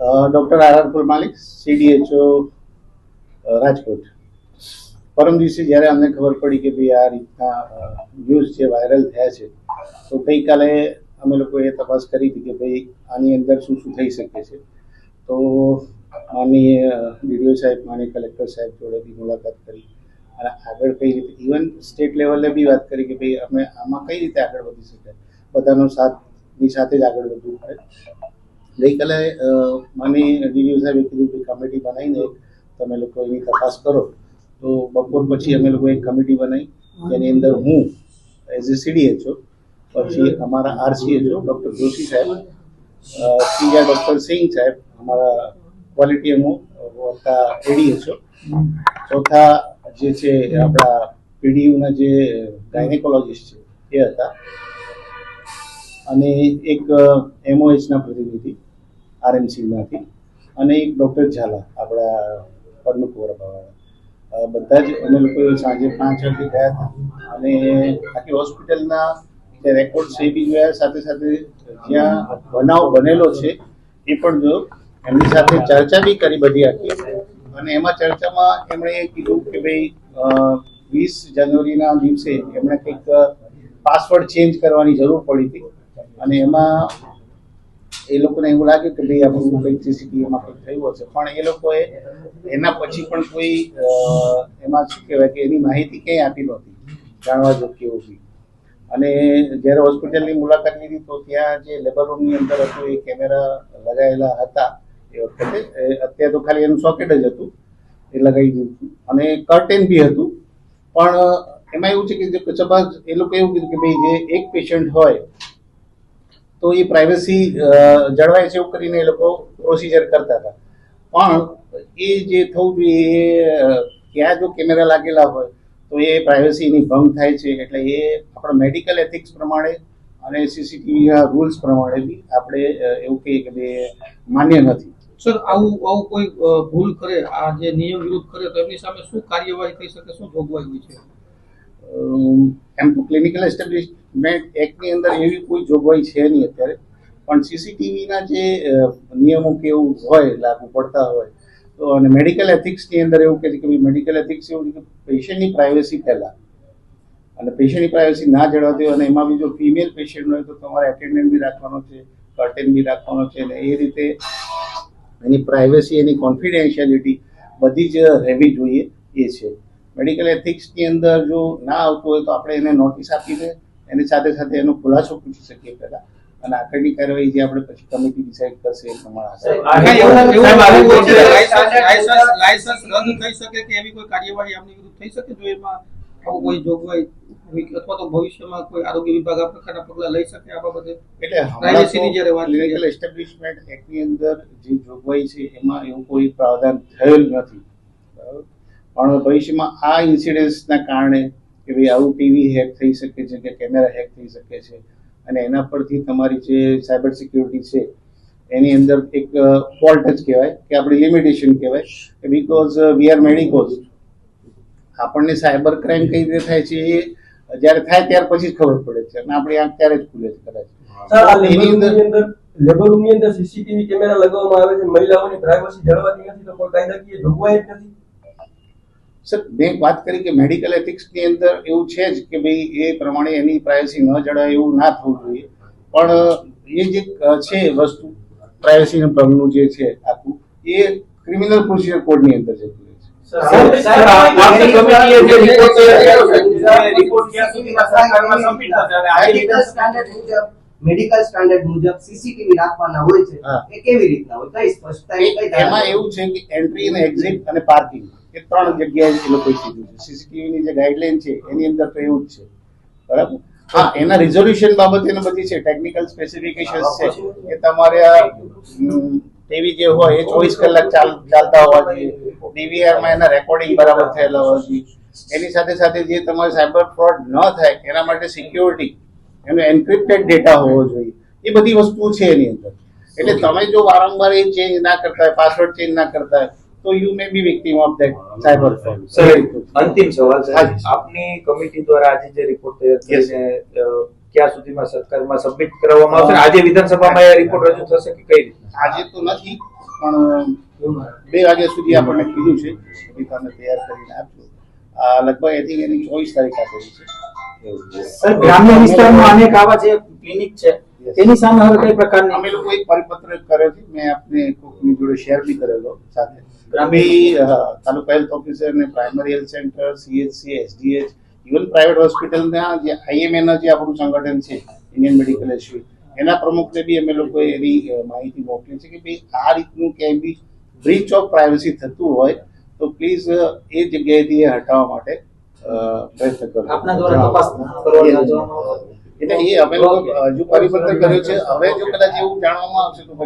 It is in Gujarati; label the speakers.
Speaker 1: Doctor R R Malik CDHO Rajkot. પરમ દિવસે જ્યારે અમને ખબર પડી કે ભાઈ આ રીતના ન્યૂઝ જે વાયરલ થયા છે, તો ગઈકાલે અમે લોકોએ તપાસ કરી હતી કે ભાઈ આની અંદર શું શું થઈ શકે છે. તો આની ડીડીઓ સાહેબ, માનનીય કલેક્ટર સાહેબ જોડેથી મુલાકાત કરી અને આગળ કઈ રીતે ઇવન સ્ટેટ લેવલે બી વાત કરી કે ભાઈ અમે આમાં કઈ રીતે આગળ વધી શકાય. બધાનો સાથની સાથે જ આગળ વધવું પડે. ગઈકાલે મને ડીડીઓ સાહેબે કીધું કે કમિટી બનાવીને તમે લોકો એની તપાસ કરો. તો બપોર પછી અમે લોકો એક કમિટી બનાવી, જેની અંદર હું એઝ એ સીડીએચઓ પછી અમારા આરસીએચઓ ડૉક્ટર જોશી સાહેબ સીઆર ડૉક્ટર સિંહ સાહેબ, અમારા ક્વોલિટી એમઓ વત્તા એડીએચઓ ચોથા જે છે આપણા પીડીયુના જે ગાયનેકોલોજીસ્ટ છે, એ હતા. અને એક એમઓએચના પ્રતિનિધિ. આરએમસીમાંથી અને એક ડૉક્ટર ઝાલા, આપણા પરમકુવરબાવાળા બધા જ અમે લોકો સાંજે પાંચ વાગે ગયા હતા અને આખી હોસ્પિટલના જે રેકોર્ડ છે બી જોયા, સાથે સાથે જ્યાં બનાવ બનેલો છે એ પણ જો એમની સાથે ચર્ચા બી કરી બધી આખી. અને એમાં ચર્ચામાં એમણે કીધું કે ભાઈ વીસ જાન્યુઆરીના દિવસે એમણે કંઈક પાસવર્ડ ચેન્જ કરવાની જરૂર પડી હતી અને એમાં એ લોકોને એવું લાગ્યું કે ભાઈ આપણું કંઈક સીસીટીવીમાં કંઈક થયું હશે. પણ એ લોકોએ એના પછી પણ કોઈ એમાં શું કહેવાય કે એની માહિતી ક્યાંય આપી નહોતી. જાણવા જોગી એવું અને જ્યારે હોસ્પિટલની મુલાકાત લીધી તો ત્યાં જે લેબર રૂમની અંદર હતું, એ કેમેરા લગાવેલા હતા એ વખતે. અત્યારે તો ખાલી એનું સોકેટ જ હતું. એ લગાવી દીધું હતું. અને કર્ટેન બી હતું. પણ એમાં એવું છે કે સપાસ એ લોકો એવું કીધું કે ભાઈ જે એક પેશન્ટ હોય તો એ પ્રાઇવસી જળવાય છે એવું કરીને એ લોકો પ્રોસિજર કરતા હતા. પણ એ જે થવું જોઈએ એ, ક્યાં જો કેમેરા લાગેલા હોય તો એ પ્રાઇવસીની ભંગ થાય છે. એટલે એ આપણા મેડિકલ એથિક્સ પ્રમાણે અને સીસીટીવીના રૂલ્સ પ્રમાણે બી આપણે એવું કહીએ કે બે માન્ય નથી.
Speaker 2: સર, આવું આવું કોઈ ભૂલ કરે, આ જે નિયમ વિરુદ્ધ કરે તો એમની સામે શું કાર્યવાહી થઈ શકે, શું જોગવાઈ હોય છે?
Speaker 1: એમ તો ક્લિનિકલ એસ્ટેબ્લિશમેન્ટ એક્ટની અંદર એવી કોઈ જોગવાઈ છે નહીં અત્યારે. પણ સીસીટીવીના જે નિયમો કે એવું હોય, લાગુ પડતા હોય, તો અને મેડિકલ એથિક્સની અંદર એવું કહે છે કે મેડિકલ એથિક્સ એવું કે પેશન્ટની પ્રાઇવસી પહેલાં. અને પેશન્ટની પ્રાઇવસી ના જળવાતી હોય અને એમાં બી જો ફિમેલ પેશન્ટ હોય તો તમારે એટેન્ડન્ટ બી રાખવાનો છે કર્ટેન બી રાખવાનો છે અને એ રીતે એની પ્રાઇવસી એની કોન્ફિડેન્શિયાલિટી બધી જ રહેવી જોઈએ એ છે. મેડિકલ એથિક્સની અંદર જો ના આવતું હોય તો આપણે એને નોટિસ આપીને એની સાથે સાથે એનો ખુલાસો પૂછી શકીએ પહેલાં. અને આગળની કાર્યવાહી જે આપણે પછી કમિટી ડિસાઇડ કરશે એ પ્રમાણે
Speaker 2: લાયસન્સ રદ થઈ શકે કે એવી કોઈ કાર્યવાહી આમની વિરુદ્ધ થઈ શકે? જો એમાં આવું કોઈ જોગવાઈ અથવા તો ભવિષ્યમાં કોઈ આરોગ્ય વિભાગ આ પ્રકારના પગલાં લઈ શકે આ બાબતે?
Speaker 1: એટલે
Speaker 2: જ્યારે વાત કરીએ.
Speaker 1: ક્લિનિકલ એક્ટની અંદર જે જોગવાઈ છે એમાં એવું કોઈ પ્રાવધાન થયેલ નથી. બરાબર? પણ ભવિષ્યમાં આ ઇન્સિડન્સના કારણે કે ભાઈ આવું ટીવી હેક થઈ શકે છે કે કેમેરા હેક થઈ શકે છે અને એના પરથી તમારી જે સાયબર સિક્યુરિટી છે એની અંદર એક ફોલ્ટ જ કહેવાય કે આપણી લિમિટેશન કહેવાય બીકોઝ વી આર મેડિકોઝ આપણને સાયબર ક્રાઇમ કઈ રીતે થાય છે એ જ્યારે થાય ત્યાર પછી જ ખબર પડે છે અને આપણી આંખ ત્યારે જ ખુલે છે કદાચ. એની અંદર
Speaker 3: અંદર લેબર રૂમની અંદર સીસીટીવી કેમેરા લગાવવામાં આવે છે મહિલાઓની પ્રાઇવસી જળવાતી નથી તો કોઈ કાયદાકીય જોગવાઈ જ નથી.
Speaker 1: સર મેં વાત કરી કે મેડિકલ એથિક્સની અંદર એવું છે જ કે ભાઈ એ પ્રમાણે એની પ્રાઇવસી ન જળવાય એવું ના થવું જોઈએ. પણ એ જે છે વસ્તુ પ્રાઇવસી ભંગનું જે છે આખું એ ક્રિમિનલ પ્રોસિજર કોડની અંદર જતું રહે છે.
Speaker 4: મેડિકલ સ્ટાન્ડર્ડ મુજબ મેડિકલ સ્ટાન્ડર્ડ મુજબ સીસીટીવી રાખવાના હોય છે એ કેવી રીતના હોય? કઈ સ્પષ્ટતા
Speaker 1: એમાં એવું છે કે એન્ટ્રી અને એક્ઝિટ અને પાર્કિંગ એ ત્રણ જગ્યાએ એ લોકોએ કીધું છે. સીસીટીવીની જે ગાઈડલાઈન છે, એની અંદર તો એવું જ છે. બરાબર? હા, એના રિઝોલ્યુશન બાબતે ને બધી છે. ટેકનિકલ સ્પેસિફિકેશન્સ છે એ તમારે ટીવી જે હોય એ ચોવીસ કલાક ચાલ, ચાલતા હોવા જોઈએ. ડીવીઆરમાં એના રેકોર્ડિંગ બરાબર થયેલા હોવા જોઈએ. એની સાથે સાથે જે તમારે સાયબર ફ્રોડ ન થાય, એના માટે સિક્યોરિટી એનો એન્ક્રિપ્ટેડ ડેટા હોવો જોઈએ. એ બધી વસ્તુ છે એની અંદર. એટલે તમે જો વારંવાર એ ચેન્જ ના કરતા હોય પાસવર્ડ ચેન્જ ના કરતા હોય તો you may be victim of that cyber fraud
Speaker 5: sir અંતિમ સવાલ છે. આપની કમિટી દ્વારા આજે જે રિપોર્ટ તૈયાર છે ક્યાં સુધીમાં સરકારમાં સબમિટ કરવામાં આવશે? આજે વિધાનસભામાં એ રિપોર્ટ રજૂ થશે કે કઈ રીતે?
Speaker 1: આજે તો નથી પણ બે વાગ્યા સુધી આપણને કીધું છે. કે તમે તૈયાર કરીને આપજો આ લગભગ આઈ થિંક એની ચોવીસ તારીખ આપેલી છે.
Speaker 6: સર ગ્રામ્ય વિસ્તારમાં અનેક આવા જે ક્લિનિક છે તેની સામે હવે કઈ પ્રકારની
Speaker 1: અમે લોકો એક પરિપત્ર કર્યો છે. મેં આપને કોકની જોડે શેર બી કરેલો સાથે. અમે તાલુકા હેલ્થ ઓફિસર ને primary health centre CHC SDH even private હોસ્પિટલના જે આઈએમએ ના જે આપણું સંગઠન છે ઇન્ડિયન મેડિકલ એસોસિએશન એના પ્રમુખને બી અમે લોકોએ એની માહિતી મોકલી છે કે ભાઈ આ રીતનું ક્યાંય બી બ્રીચ ઓફ પ્રાઇવસી થતું હોય તો પ્લીઝ એ જગ્યાએથી એ હટાવવા માટે પ્રયત્ન કરો
Speaker 6: આપના દ્વારા તપાસ.
Speaker 1: એટલે એ અમે લોકો હજુ પરિવર્તન કર્યું છે હવે જો કદાચ એવું જાણવામાં આવશે તો